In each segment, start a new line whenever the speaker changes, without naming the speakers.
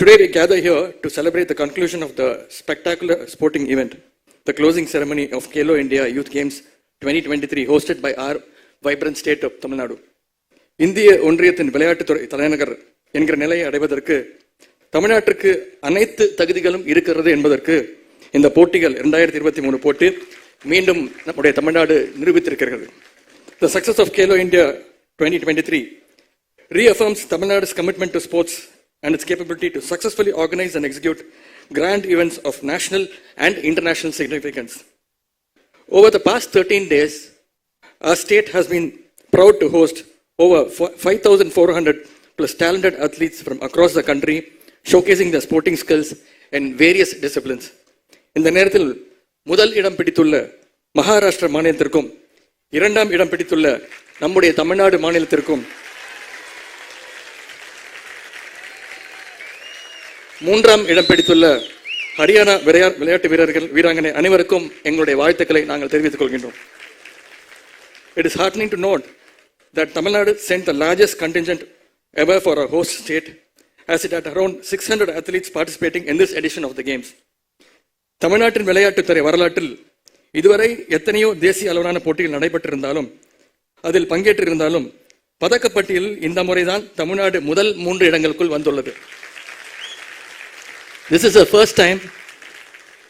Today we gather here to celebrate the conclusion of the spectacular sporting event, the closing ceremony of Kelo India Youth Games 2023 hosted by our vibrant state of Tamil Nadu. இந்திய ஒன்றியத்தின் விளையாட்டுத்துறை தலைநகர் என்கிற நிலையை அடைவதற்கு தமிழ்நாட்டிற்கு அனைத்து தகுதிகளும் இருக்கிறது என்பதற்கு இந்த போட்டிகள் இரண்டாயிரத்தி இருபத்தி மூணு போட்டி மீண்டும் நம்முடைய Tamil Nadu நிரூபித்திருக்கிறது the success of Khelo India twenty twenty three reaffirms Tamil Nadu commitment to sports and its capability to successfully organize and execute grand events of national and international significance. Over the past 13 days, our state has been proud to host over 5,400 plus talented athletes from across the country, showcasing their sporting skills in various disciplines. இந்த நேரத்தில் முதல் இடம் பிடித்துள்ள மகாராஷ்டிர மாநிலத்திற்கும் இரண்டாம் இடம் பிடித்துள்ள நம்முடைய தமிழ்நாடு மாநிலத்திற்கும் மூன்றாம் இடம் பிடித்துள்ள ஹரியானா விளையாட் விளையாட்டு வீரர்கள் வீராங்கனை அனைவருக்கும் எங்களுடைய வாழ்த்துக்களை நாங்கள் தெரிவித்துக் கொள்கின்றோம். It is heartening to note that Tamil Nadu sent the largest contingent ever for a host state as it at around six hundred athletes participating in this edition of the games தமிழ்நாட்டின் விளையாட்டுத்துறை வரலாற்றில் இதுவரை எத்தனையோ தேசிய அளவிலான போட்டிகள் நடைபெற்றிருந்தாலும் அதில் பங்கேற்றிருந்தாலும் பதக்கப்பட்டியலில் இந்த முறைதான் தமிழ்நாடு முதல் மூன்று இடங்களுக்குள் வந்துள்ளது. This is the first time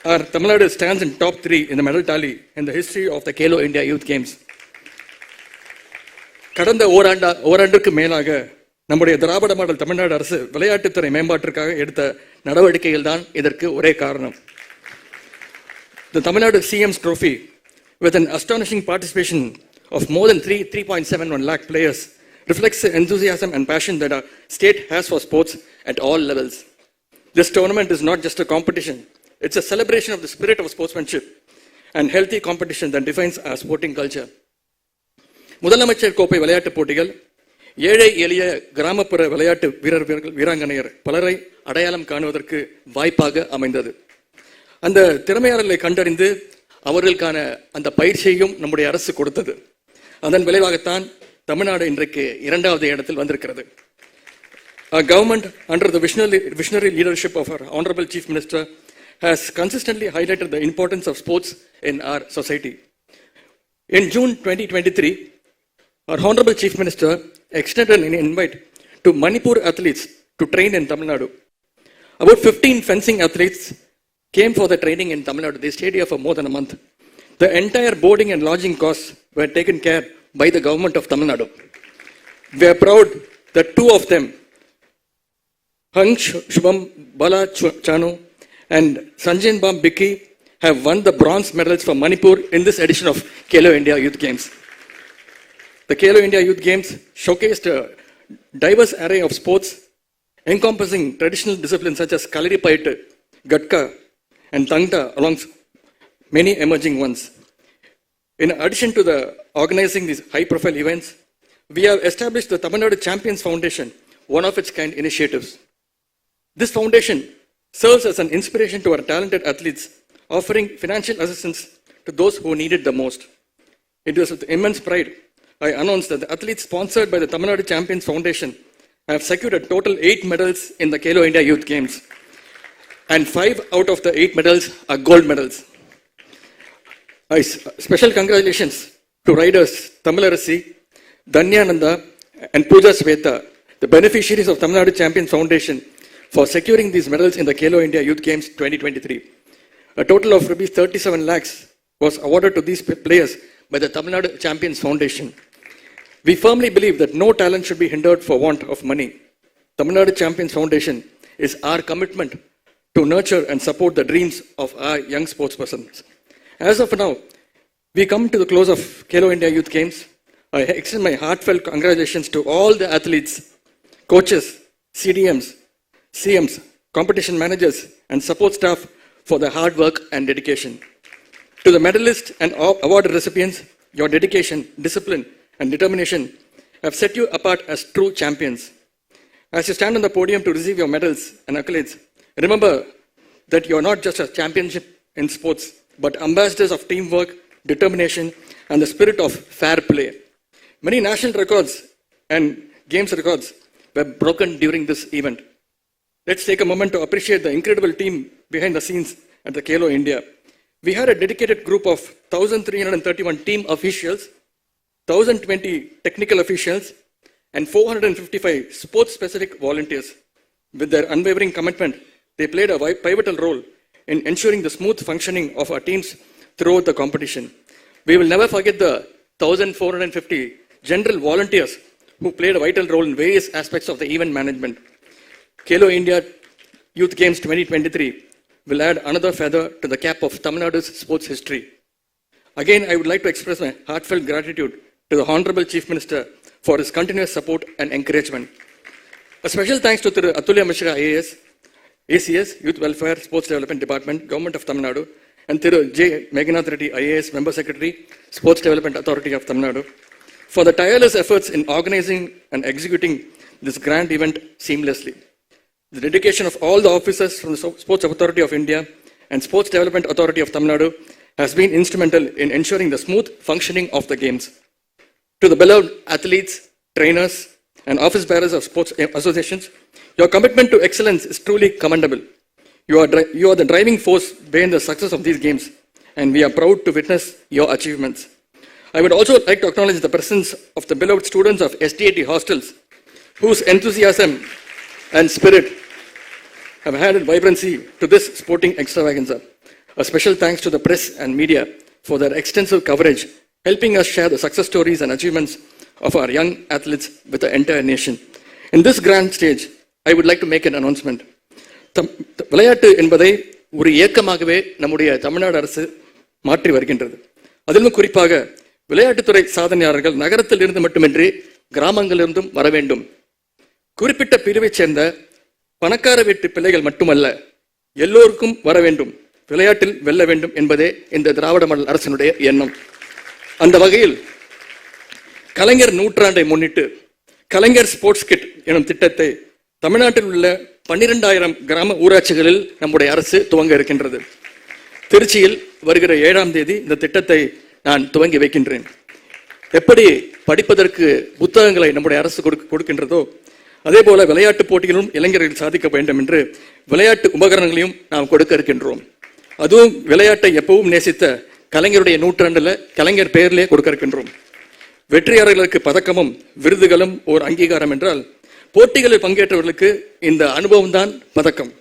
our Tamil Nadu stands in top three in the medal tally in the history of the Kelo India Youth Games. கடந்த ஓராண்டா ஓராண்டுக்கு மேலாக நம்முடைய திராவிட மாடல் தமிழ்நாடு அரசு விளையாட்டுத்துறை மேம்பாட்டிற்காக எடுத்த நடவடிக்கைகள் தான் இதற்கு ஒரே காரணம் the Tamil Nadu CM's trophy with an astonishing participation of more than three three point seven one lakh players reflects enthusiasm and passion that state has for sports at all levels This tournament is not just a competition, it's a celebration of the spirit of sportsmanship and healthy competition that defines our sporting culture. முதலமைச்சர் கோப்பை விளையாட்டுப் போட்டிகள் ஏழை எளிய கிராமப்புற விளையாட்டு வீரர் வீரர்கள் வீராங்கனையர் பலரை அடையாளம் காணுவதற்கு வாய்ப்பாக அமைந்தது. அந்த திறமையாளர்களை கண்டறிந்து அவர்களுக்கான அந்த பயிற்சியையும் நம்முடைய அரசு கொடுத்தது. அதன் விளைவாகத்தான் தமிழ்நாடு இன்றைக்கு இரண்டாவது இடத்தில் வந்திருக்கிறது. Our government, under the visionary, leadership of our Honorable Chief Minister, has consistently highlighted the importance of sports in our society. In June 2023, our Honorable Chief Minister extended an invite to Manipur athletes to train in Tamil Nadu. About 15 fencing athletes came for the training in Tamil Nadu. They stayed here for more than a month. The entire boarding and lodging costs were taken care by the government of Tamil Nadu. We are proud that two of them, Hang Sh- Shubham Bala Ch- Chanu and Sanjan Bam Biki, have won the bronze medals for Manipur in this edition of Kelo India Youth Games. The Kelo India Youth Games showcased a diverse array of sports encompassing traditional disciplines such as Kalaripayattu, Gatka, and Tangta, along with many emerging ones. In addition to the organizing these high-profile events, we have established the Tamil Nadu Champions Foundation, one of its kind initiatives. This foundation serves as an inspiration to our talented athletes, offering financial assistance to those who need it the most. It was with immense pride I announced that the athletes sponsored by the Tamil Nadu Champions Foundation have secured a total eight medals in the Kelo India Youth Games, and five out of the eight medals are gold medals. I special congratulations to riders Tamil Tamilarasi, Danyananda, and Pooja Sweta, the beneficiaries of Tamil Nadu Champions Foundation, for securing these medals in the Kelo India Youth Games 2023. A total of rupees 37 lakhs was awarded to these players by the Tamil Nadu Champions Foundation. We firmly believe that no talent should be hindered for want of money. Tamil Nadu Champions Foundation is our commitment to nurture and support the dreams of our young sportspersons. As of now, we come to the close of Kelo India Youth Games. I extend my heartfelt congratulations to all the athletes, coaches, CDMs, CMs, competition managers, and support staff for their hard work and dedication. To the medalists and award recipients, your dedication, discipline, and determination have set you apart as true champions. As you stand on the podium to receive your medals and accolades, remember that you are not just a championship in sports, but ambassadors of teamwork, determination, and the spirit of fair play. Many national records and games records were broken during this event. Let's take a moment to appreciate the incredible team behind the scenes at the Kalo India. We had a dedicated group of 1,331 team officials, 1,020 technical officials, and 455 sports specific volunteers. With their unwavering commitment, they played a pivotal role in ensuring the smooth functioning of our teams throughout the competition. We will never forget the 1,450 general volunteers who played a vital role in various aspects of the event management. Kalo India Youth Games 2023 will add another feather to the cap of Tamil Nadu's sports history. Again, I would like to express my heartfelt gratitude to the Honorable Chief Minister for his continuous support and encouragement. A special thanks to Thiru Atulya Mishra IAS, ACS, Youth Welfare Sports Development Department, Government of Tamil Nadu, and Thiru J. Meghanath Reddy IAS, Member Secretary, Sports Development Authority of Tamil Nadu, for the tireless efforts in organizing and executing this grand event seamlessly. The dedication of all the officers from the Sports Authority of India and Sports Development Authority of Tamil Nadu has been instrumental in ensuring the smooth functioning of the games. To the beloved athletes, trainers, and office bearers of sports associations, your commitment to excellence is truly commendable. You are, you are the driving force behind the success of these games, and we are proud to witness your achievements. I would also like to acknowledge the presence of the beloved students of STAT hostels, whose enthusiasm and spirit have added vibrancy to this sporting extravaganza. A special thanks to the press and media for their extensive coverage, helping us share the success stories and achievements of our young athletes with the entire nation. In this grand stage, I would like to make an announcement. தம்- த- விளையாட்டு என்பதை ஒரு இயக்கமாகவே நம்முடைய தமிழ்நாடு அரசு மாற்றி வருகின்றது அதிலும் குறிப்பாக விளையாட்டுத்துறை சாதனையாளர்கள் நகரத்தில் இருந்து மட்டுமின்றி கிராமங்களிலிருந்தும் வர வேண்டும் குறிப்பிட்ட பிரிவைச் சேர்ந்த பணக்கார வீட்டு பிள்ளைகள் மட்டுமல்ல எல்லோருக்கும் வர வேண்டும் விளையாட்டில் வெல்ல வேண்டும் என்பதே இந்த திராவிட மண்டல் அரசினுடைய எண்ணம். அந்த வகையில் கலைஞர் நூற்றாண்டை முன்னிட்டு கலைஞர் ஸ்போர்ட்ஸ் கிட் எனும் திட்டத்தை தமிழ்நாட்டில் உள்ள பன்னிரெண்டாயிரம் கிராம ஊராட்சிகளில் நம்முடைய அரசு துவங்க இருக்கின்றது. திருச்சியில் வருகிற ஏழாம் தேதி இந்த திட்டத்தை நான் துவங்கி வைக்கின்றேன். எப்படி படிப்பதற்கு புத்தகங்களை நம்முடைய அரசு கொடுக்கின்றதோ அதே போல விளையாட்டு போட்டிகளும் இளைஞர்கள் சாதிக்க வேண்டும் என்று விளையாட்டு உபகரணங்களையும் நாம் கொடுக்க இருக்கின்றோம். அதுவும் விளையாட்டை எப்பவும் நேசித்த கலைஞருடைய நூற்றாண்டில் கலைஞர் பெயரிலே கொடுக்க இருக்கின்றோம். வெற்றியாளர்களுக்கு பதக்கமும் விருதுகளும் ஒரு அங்கீகாரம் என்றால் போட்டிகளில் பங்கேற்றவர்களுக்கு இந்த அனுபவம் தான் பதக்கம்.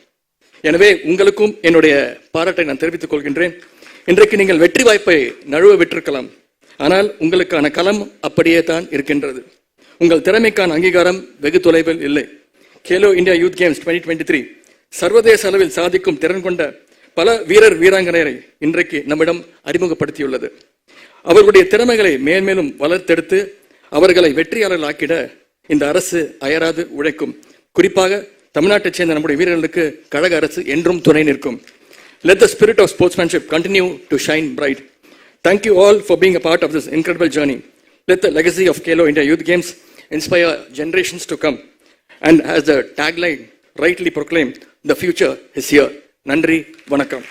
எனவே உங்களுக்கும் என்னுடைய பாராட்டை நான் தெரிவித்துக் கொள்கின்றேன். இன்றைக்கு நீங்கள் வெற்றி வாய்ப்பை நழுவ விட்டிருக்கலாம். ஆனால் உங்களுக்கான களம் அப்படியே தான் இருக்கின்றது. உங்கள் திறமைக்கான அங்கீகாரம் வெகு தொலைவில் இல்லை. கேலோ இந்தியா யூத் கேம்ஸ் 2023 சர்வதேச அளவில் சாதிக்கும் திறன் கொண்ட பல வீரர் வீராங்கனையரை இன்றைக்கு நம்மிடம் அறிமுகப்படுத்தியுள்ளது. அவர்களுடைய திறமைகளை மேன்மேலும் வளர்த்தெடுத்து அவர்களை வெற்றியாளர்களாக்கிட இந்த அரசு அயராது உழைக்கும். குறிப்பாக தமிழ்நாட்டைச் சேர்ந்த நம்முடைய வீரர்களுக்கு கழக அரசு என்றும் துணை நிற்கும். Let the spirit of sportsmanship continue to shine bright thank you all for being a part of this incredible journey let the legacy of Khelo India youth games inspire generations to come. And as the tagline rightly proclaimed, the future is here. Nandri, Vanakkam.